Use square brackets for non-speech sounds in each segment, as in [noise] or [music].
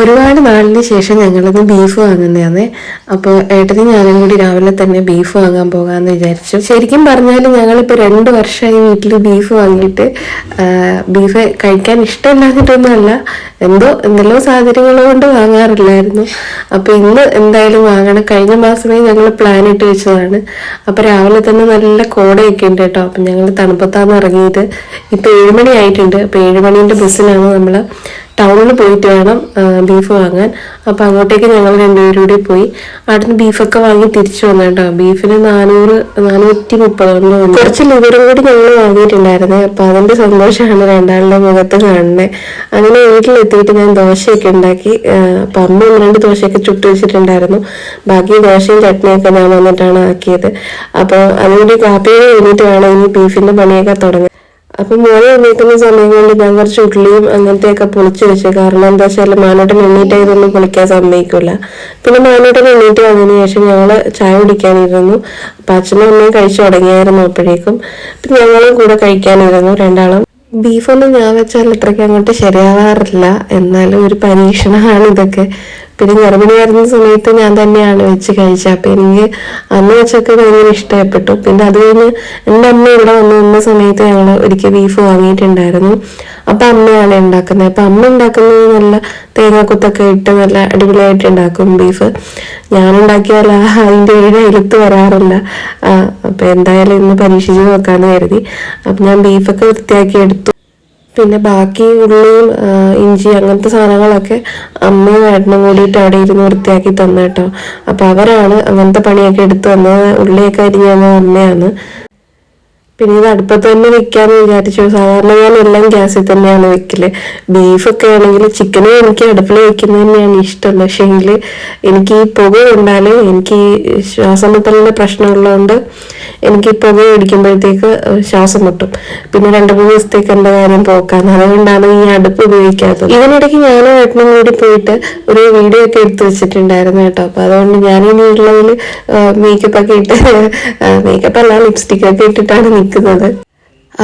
ഒരുപാട് നാളിന് ശേഷം ഞങ്ങളിന്ന് ബീഫ് വാങ്ങുന്നതാണ് അപ്പോൾ ഏട്ടനും ഞാനും കൂടി രാവിലെ തന്നെ ബീഫ് വാങ്ങാൻ പോകാമെന്ന് വിചാരിച്ചു. ശരിക്കും പറഞ്ഞാൽ ഞങ്ങളിപ്പോൾ രണ്ട് വർഷമായി വീട്ടിൽ ബീഫ് വാങ്ങിയിട്ട് ബീഫ് കഴിക്കാൻ ഇഷ്ടമില്ലാഞ്ഞിട്ടൊന്നുമല്ല. എന്തോ എന്തെല്ലോ സാഹചര്യങ്ങൾ കൊണ്ട് വാങ്ങാറില്ലായിരുന്നു. അപ്പോൾ ഇന്ന് എന്തായാലും വാങ്ങണം. കഴിഞ്ഞ മാസമേ ഞങ്ങൾ പ്ലാൻ ഇട്ട് വെച്ചതാണ്. അപ്പോൾ രാവിലെ തന്നെ നല്ല കോടയൊക്കെ ഉണ്ട് കേട്ടോ. അപ്പം ഞങ്ങൾ തണുപ്പത്താന്ന് ഇറങ്ങിയത് ഇപ്പോൾ ഏഴുമണി ആയിട്ടുണ്ട് അപ്പോൾ ഏഴുമണീന്റെ ബസ്സിലാണ് നമ്മൾ ടൗണിൽ പോയിട്ട് വേണം ബീഫ് വാങ്ങാൻ. അപ്പോൾ അങ്ങോട്ടേക്ക് ഞങ്ങൾ രണ്ടുപേരും കൂടി പോയി. അവിടുന്ന് ബീഫൊക്കെ വാങ്ങി തിരിച്ചു വന്നു കേട്ടോ ബീഫിന് നാനൂറ് നാനൂറ്റി മുപ്പതോളം കുറച്ച് ലിവറും കൂടി ഞങ്ങൾ വാങ്ങിയിട്ടുണ്ടായിരുന്നു. അപ്പോൾ അതിന്റെ സന്തോഷമാണ് രണ്ടാളുടെ മുഖത്ത് കാണുന്നത് അങ്ങനെ വീട്ടിലെത്തിയിട്ട് ഞാൻ ദോശയൊക്കെ ഉണ്ടാക്കി അപ്പം ഒന്ന് രണ്ട് ദോശയൊക്കെ ചുട്ട് വെച്ചിട്ടുണ്ടായിരുന്നു. ബാക്കി ദോശയും ചട്നിയൊക്കെ ഞാൻ വന്നിട്ടാണ് ആക്കിയത്. അപ്പോൾ അതുകൂടി കാപ്പി കഴിഞ്ഞിട്ട് വേണം ഇനി ബീഫിന്റെ പണിയൊക്കെ തുടങ്ങാൻ. അപ്പൊ മോനെ എണീക്കുന്ന സമയങ്ങളിൽ ഞാൻ കുറച്ച് ഉള്ളിയും അങ്ങനത്തെയൊക്കെ പൊളിച്ചു വെച്ചു. കാരണം എന്താ വെച്ചാൽ മാനോട്ടൻ എണ്ണീറ്റ് ഇതൊന്നും പൊളിക്കാൻ സമ്മതിക്കില്ല പിന്നെ മാനോട്ടൻ എണ്ണീറ്റ് വന്നതിന് ശേഷം ഞങ്ങൾ ചായ കുടിക്കാനിരുന്നു. അപ്പൊ അച്ഛനും അമ്മയും കഴിച്ചു തുടങ്ങിയായിരുന്നു അപ്പോഴേക്കും. അപ്പൊ ഞങ്ങളും കൂടെ കഴിക്കാനിരുന്നു രണ്ടാളും. ബീഫൊന്നും ഞാൻ വെച്ചാൽ അത്രയ്ക്ക് അങ്ങോട്ട് ശരിയാവാറില്ല. എന്നാലും ഒരു പരീക്ഷണമാണ് ഇതൊക്കെ. പിന്നെ ഗർഭിണിയായിരുന്ന സമയത്ത് ഞാൻ തന്നെയാണ് വെച്ച് കഴിച്ചത്. അപ്പൊ എനിക്ക് അന്ന് വെച്ചൊക്കെ ഭയങ്കര ഇഷ്ടപ്പെട്ടു. പിന്നെ അത് കഴിഞ്ഞ് എന്റെ അമ്മ ഇവിടെ വന്നു നിന്ന സമയത്ത് ഞങ്ങൾ ഒരിക്കൽ ബീഫ് വാങ്ങിയിട്ടുണ്ടായിരുന്നു. അപ്പൊ അമ്മയാണ് ഉണ്ടാക്കുന്നത്. അപ്പൊ അമ്മ ഉണ്ടാക്കുന്നത് നല്ല തേങ്ങാക്കൊത്തൊക്കെ ഇട്ട് നല്ല അടിപൊളിയായിട്ട് ഉണ്ടാക്കും ബീഫ് ഞാനുണ്ടാക്കിയാൽ അതിന്റെ ഏഴ് എഴുത്ത് വരാറില്ല. അപ്പം എന്തായാലും ഇന്ന് പരീക്ഷിച്ച് നോക്കാന്ന് കരുതി. അപ്പൊ ഞാൻ ബീഫൊക്കെ വൃത്തിയാക്കി എടുത്തു. പിന്നെ ബാക്കി ഉള്ളിയും ഇഞ്ചി അങ്ങനത്തെ സാധനങ്ങളൊക്കെ അമ്മയും ഏട്ടനും കൂടിയിട്ട് അവിടെ ഇരുന്ന് വൃത്തിയാക്കി തന്നു കേട്ടോ. അപ്പൊ അവരാണ് അങ്ങനത്തെ പണിയൊക്കെ എടുത്തു തന്നത് ഉള്ളിയൊക്കെ അരിഞ്ഞു തന്നത് അമ്മയാണ്. പിന്നെ ഇത് അടുപ്പത്ത് തന്നെ വെക്കാന്ന് വിചാരിച്ചു. സാധാരണ ഞാൻ എല്ലാം ഗ്യാസിൽ തന്നെയാണ് വെക്കൽ. ബീഫൊക്കെ ആണെങ്കിൽ ചിക്കനും എനിക്ക് അടുപ്പിൽ വെക്കുന്നത് തന്നെയാണ് ഇഷ്ടം. പക്ഷേങ്കിൽ എനിക്ക് ഈ പുക കൊണ്ടാൽ എനിക്ക് ഈ ശ്വാസം മുട്ടലിന്റെ പ്രശ്നമുള്ളതുകൊണ്ട് എനിക്ക് പുക അടിക്കുമ്പോഴത്തേക്ക് ശ്വാസം മുട്ടും. പിന്നെ രണ്ട് മൂന്ന് ദിവസത്തേക്ക് എന്റെ കാര്യം പോക്കാൻ അതുകൊണ്ടാണ് ഈ അടുപ്പ് ഉപയോഗിക്കാത്തത്. ഇതിനിടയ്ക്ക് ഞാനും ഏട്ടനും കൂടി പോയിട്ട് ഒരു വീഡിയോ ഒക്കെ എടുത്തു വെച്ചിട്ടുണ്ടായിരുന്നു കേട്ടോ. അപ്പൊ അതുകൊണ്ട് ഞാൻ ഇനി ഉള്ളതിൽ മേക്കപ്പ് ഒക്കെ ഇട്ട് മേക്കപ്പ് അല്ല ലിപ്സ്റ്റിക് ഒക്കെ ഇട്ടിട്ടാണ് നിൽക്കുന്നത്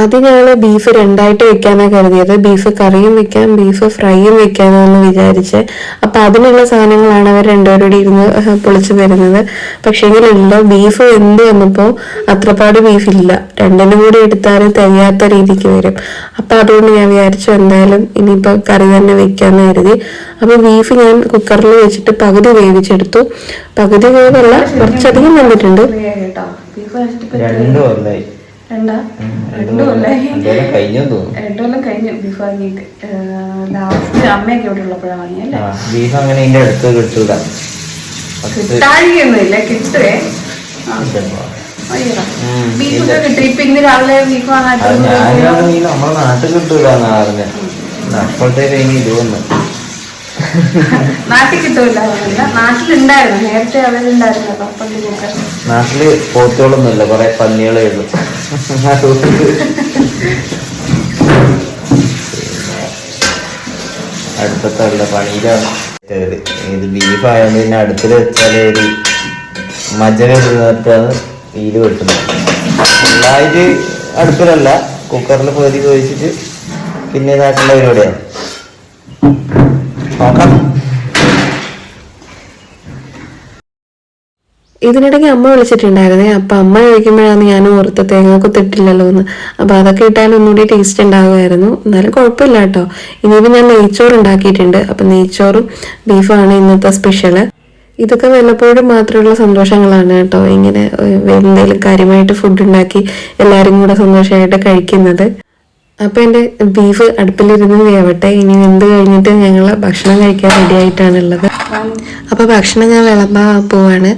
അത് ഞങ്ങൾ ബീഫ് രണ്ടായിട്ട് വെക്കാനാണ് കരുതിയത്. ബീഫ് കറിയും വെക്കാം ബീഫ് ഫ്രൈയും വെക്കാമെന്ന് വിചാരിച്ച്. അപ്പം അതിനുള്ള സാധനങ്ങളാണ് അവർ രണ്ടുപേരോട് ഇരുന്ന് പൊളിച്ചു തരുന്നത്. പക്ഷേങ്കിലില്ല ബീഫ് എന്ത് വന്നപ്പോൾ അത്രപാട് ബീഫില്ല ഇല്ല. രണ്ടിനും കൂടി എടുത്താൽ തികയാത്ത രീതിക്ക് വരും. അപ്പം അതുകൊണ്ട് ഞാൻ വിചാരിച്ചു എന്തായാലും ഇനിയിപ്പോൾ കറി തന്നെ വെക്കാമെന്ന് കരുതി. അപ്പോൾ ബീഫ് ഞാൻ കുക്കറിൽ വെച്ചിട്ട് പകുതി വേവിച്ചെടുത്തു. പകുതി വേവല്ല കുറച്ചധികം വന്നിട്ടുണ്ട് കേട്ടോ. ബീഫ് ബീഫ് അങ്ങനെ എന്റെ അടുത്ത് കിട്ടൂല കിട്ടുവേ. ബീഫൊക്കെ കിട്ടും. ഇപ്പൊ ഇന്ന് രാവിലെ ബീഫ് വാങ്ങാൻ നമ്മളെ നാട്ടിൽ കിട്ടൂലെന്നാ പറഞ്ഞത് പറഞ്ഞ അപ്പോഴത്തേക്ക് ഇനി ഇത് വന്നു. നാട്ടിൽ കിട്ടൂല. നാട്ടിലുണ്ടായിരുന്നു. നേരത്തെ നാട്ടിൽ പോത്തുകളൊന്നുമില്ല. കുറെ പന്നികളേ അടുപ്പത്തുള്ള പണിയിലാണ്. ഇത് ബീഫ് ആയതുകൊണ്ട് പിന്നെ അടുത്തിൽ വെച്ചാൽ ഒരു മജ വരുന്നിട്ടാണ് തീര് വെട്ടുന്നത് ഫുള്ളായിട്ട് അടുപ്പിലല്ല. കുക്കറിൽ പൊതി ചോദിച്ചിട്ട് പിന്നെ ഇതാക്കേണ്ട പരിപാടിയാണ്. നോക്കാം. ഇതിനിടയ്ക്ക് അമ്മ വിളിച്ചിട്ടുണ്ടായിരുന്നേ. അപ്പൊ അമ്മ കഴിക്കുമ്പോഴാണ് ഞാൻ ഓർത്ത് തേങ്ങാക്കൊത്തിട്ടില്ലല്ലോ എന്ന്. അപ്പൊ അതൊക്കെ ഇട്ടാൽ ഒന്നുകൂടി ടേസ്റ്റ് ഉണ്ടാകുമായിരുന്നു. എന്നാലും കുഴപ്പമില്ല കേട്ടോ. ഇനിയിപ്പോൾ ഞാൻ നെയ്ച്ചോറ് ഉണ്ടാക്കിയിട്ടുണ്ട്. അപ്പൊ നെയ്ച്ചോറും ബീഫാണ് ഇന്നത്തെ സ്പെഷ്യൽ ഇതൊക്കെ വല്ലപ്പോഴും മാത്രമുള്ള സന്തോഷങ്ങളാണ് കേട്ടോ. ഇങ്ങനെ എന്തെങ്കിലും കാര്യമായിട്ട് ഫുഡ് ഉണ്ടാക്കി എല്ലാവരും കൂടെ സന്തോഷമായിട്ട് കഴിക്കുന്നത്. അപ്പൊ എന്റെ ബീഫ് അടുപ്പിലിരുന്ന് വേവട്ടെ. ഇനി വെന്ത് കഴിഞ്ഞിട്ട് ഞങ്ങൾ ഭക്ഷണം കഴിക്കാൻ റെഡി ആയിട്ടാണുള്ളത് അപ്പൊ ഭക്ഷണം ഞാൻ വിളമ്പാൻ പോവാണ്.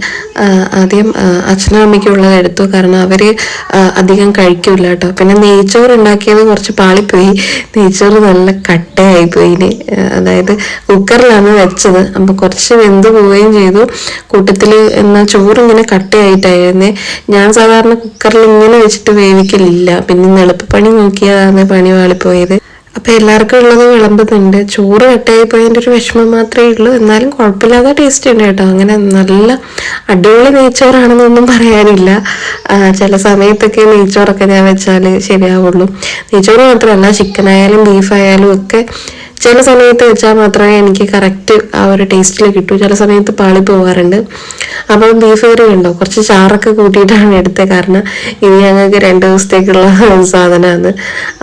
ആദ്യം അച്ഛനും അമ്മയ്ക്കും ഉള്ളത് എടുത്തു. കാരണം അവർ അധികം കഴിക്കൂല കേട്ടോ. പിന്നെ നെയ്ച്ചോറ് ഉണ്ടാക്കിയത് കുറച്ച് പാളിപ്പോയി. നെയ്ച്ചോറ് നല്ല കട്ടയായി പോയി അതായത് കുക്കറിലാണ് വെച്ചത്. അപ്പൊ കുറച്ച് വെന്ത് പോവുകയും ചെയ്തു. കൂട്ടത്തിൽ എന്നാ ചോറ് ഇങ്ങനെ കട്ടയായിട്ടായിരുന്നേ. ഞാൻ സാധാരണ കുക്കറിൽ ഇങ്ങനെ വെച്ചിട്ട് വേവിക്കലില്ല. പിന്നെ എളുപ്പപ്പണി നോക്കിയതാണ് പണി വാളിപ്പോയത്. അപ്പൊ എല്ലാവർക്കും ഉള്ളത് വിളമ്പുന്നുണ്ട്. ചോറ് കട്ടായി പോയതിന്റെ ഒരു വിഷമം മാത്രമേ ഉള്ളൂ. എന്നാലും കുഴപ്പമില്ലാതെ ടേസ്റ്റ് ഉണ്ട് കേട്ടോ. അങ്ങനെ നല്ല അടിപൊളി നെയ്ച്ചോറാണെന്നൊന്നും പറയാനില്ല. ചില സമയത്തൊക്കെ നെയ്ച്ചോറൊക്കെ ഞാൻ വെച്ചാൽ ശരിയാവുള്ളൂ. നെയ്ച്ചോറ് മാത്രമല്ല ചിക്കൻ ആയാലും ബീഫ് ആയാലും ഒക്കെ ചില സമയത്ത് വെച്ചാൽ മാത്രമേ എനിക്ക് കറക്റ്റ് ആ ഒരു ടേസ്റ്റിൽ കിട്ടൂ. ചില സമയത്ത് പാളി പോകാറുണ്ട്. അപ്പം ബീഫ് കറി ഉണ്ടോ? കുറച്ച് ചാറൊക്കെ കൂട്ടിയിട്ടാണ് എടുത്തത് കാരണം ഇനി ഞങ്ങൾക്ക് രണ്ട് ദിവസത്തേക്കുള്ള സാധനമാണ്.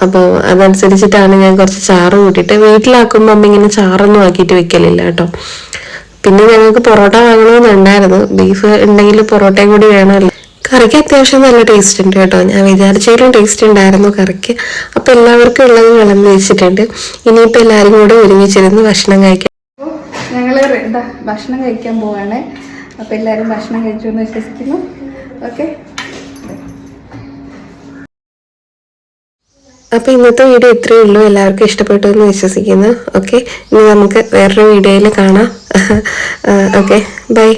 അപ്പോൾ അതനുസരിച്ചിട്ടാണ് ഞാൻ കുറച്ച് ചാറ് കൂട്ടിയിട്ട് വീട്ടിലാക്കുമ്പോൾ അമ്മ ഇങ്ങനെ ചാറൊന്നും ആക്കിയിട്ട് വെക്കലില്ല കേട്ടോ. പിന്നെ ഞങ്ങൾക്ക് പൊറോട്ട വാങ്ങണമെന്നുണ്ടായിരുന്നു ബീഫ് ഉണ്ടെങ്കിൽ പൊറോട്ടയും കൂടി വേണമല്ലോ. കറിക്ക് അത്യാവശ്യം നല്ല ടേസ്റ്റ് ഉണ്ട് കേട്ടോ. ഞാൻ വിചാരിച്ചതിലും ടേസ്റ്റ് ഉണ്ടായിരുന്നു കറിക്ക്. അപ്പോൾ എല്ലാവർക്കും ഉള്ളത് വിളമ്പി വെച്ചിട്ടുണ്ട്. ഇനിയിപ്പോൾ എല്ലാവരും കൂടെ ഒരുമിച്ചിരുന്ന് ഭക്ഷണം കഴിക്കാം. ഞങ്ങൾ ഇതാ ഭക്ഷണം കഴിക്കാൻ പോവാണ്. അപ്പോൾ എല്ലാരും ഭക്ഷണം കഴിച്ചു എന്ന് വിശ്വസിക്കുന്നു. ഓക്കെ. അപ്പോൾ ഇന്നത്തെ വീഡിയോ ഇത്രയേ ഉള്ളൂ. എല്ലാവർക്കും ഇഷ്ടപ്പെട്ടു എന്ന് വിശ്വസിക്കുന്നു. ഓക്കെ. ഇനി നമുക്ക് വേറൊരു വീഡിയോയിൽ കാണാം. [laughs] ഓക്കെ. ബൈ.